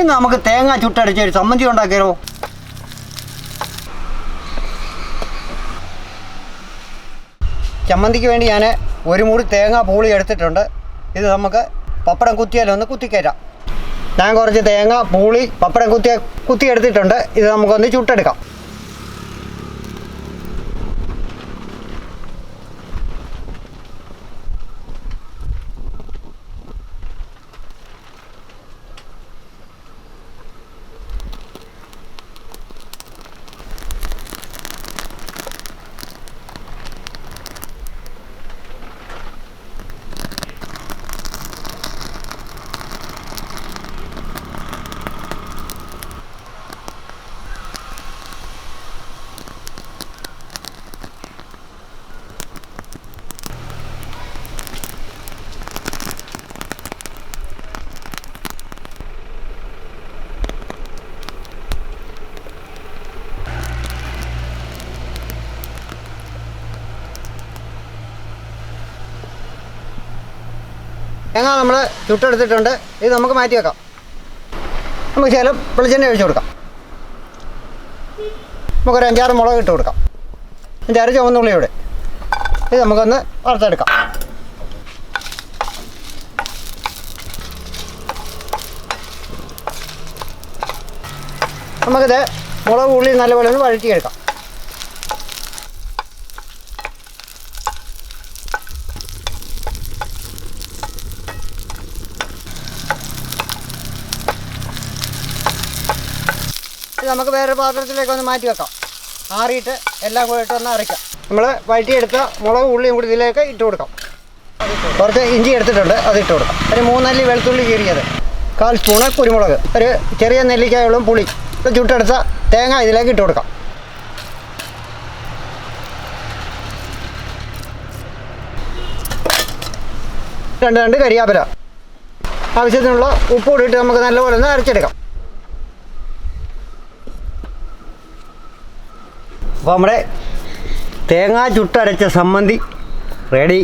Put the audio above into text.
ഇന്ന് നമുക്ക് തേങ്ങ ചുട്ടടിച്ച ഒരു സമ്മതി ഉണ്ടാക്കിയാലോ? ചമ്മന്തിക്ക് വേണ്ടി ഞാൻ ഒരു മുറി തേങ്ങ പൂളി എടുത്തിട്ടുണ്ട്. ഇത് നമുക്ക് പപ്പടം കുത്തിയാലൊന്ന് കുത്തിക്കയറ്റാം ഞാൻ കുറച്ച് തേങ്ങ പൂളി പപ്പടം കുത്തിയ കുത്തി എടുത്തിട്ടുണ്ട് ഇത് നമുക്കൊന്ന് ചുട്ടെടുക്കാം. തേങ്ങ നമ്മൾ ചുട്ടെടുത്തിട്ടുണ്ട്. ഇത് നമുക്ക് മാറ്റി വെക്കാം. നമുക്ക് ചില വെളിച്ചെണ്ണ ഒഴിച്ചു കൊടുക്കാം. നമുക്കൊരു അഞ്ചാറ് മുളക് ഇട്ട് കൊടുക്കാം. അഞ്ചാറ് ചുവന്നുള്ളിയോടെ ഇത് നമുക്കൊന്ന് വറുത്തെടുക്കാം. നമുക്കിത് മുളക് ഉള്ളി നല്ലപോലെ ഒന്ന് വഴറ്റിയെടുക്കാം. ഇത് നമുക്ക് വേറൊരു പാത്രത്തിലേക്ക് ഒന്ന് മാറ്റി വെക്കാം. ആറിയിട്ട് എല്ലാം കൂടെ ഇട്ട് ഒന്ന് അരയ്ക്കാം. നമ്മൾ വഴറ്റിയെടുത്ത മുളക് ഉള്ളിയും കൂടി ഇതിലേക്ക് ഇട്ട് കൊടുക്കാം. കുറച്ച് ഇഞ്ചി എടുത്തിട്ടുണ്ട് അത് ഇട്ട് കൊടുക്കാം. ഒരു മൂന്നല്ലി വെളുത്തുള്ളി കീറിയത്. കാൽ സ്പൂണ് കുരുമുളക്. ഒരു ചെറിയ നെല്ലിക്കായോളം പുളി. ചുട്ടെടുത്ത തേങ്ങ ഇതിലേക്ക് ഇട്ട് കൊടുക്കാം. രണ്ട് രണ്ട് കരിയാപ്പില. ആവശ്യത്തിനുള്ള ഉപ്പ് കൂടി ഇട്ട് നമുക്ക് നല്ലപോലെ ഒന്ന് അരച്ചെടുക്കാം. അപ്പോൾ നമ്മുടെ തേങ്ങാ ചുട്ടരച്ച സമ്മന്തി റെഡി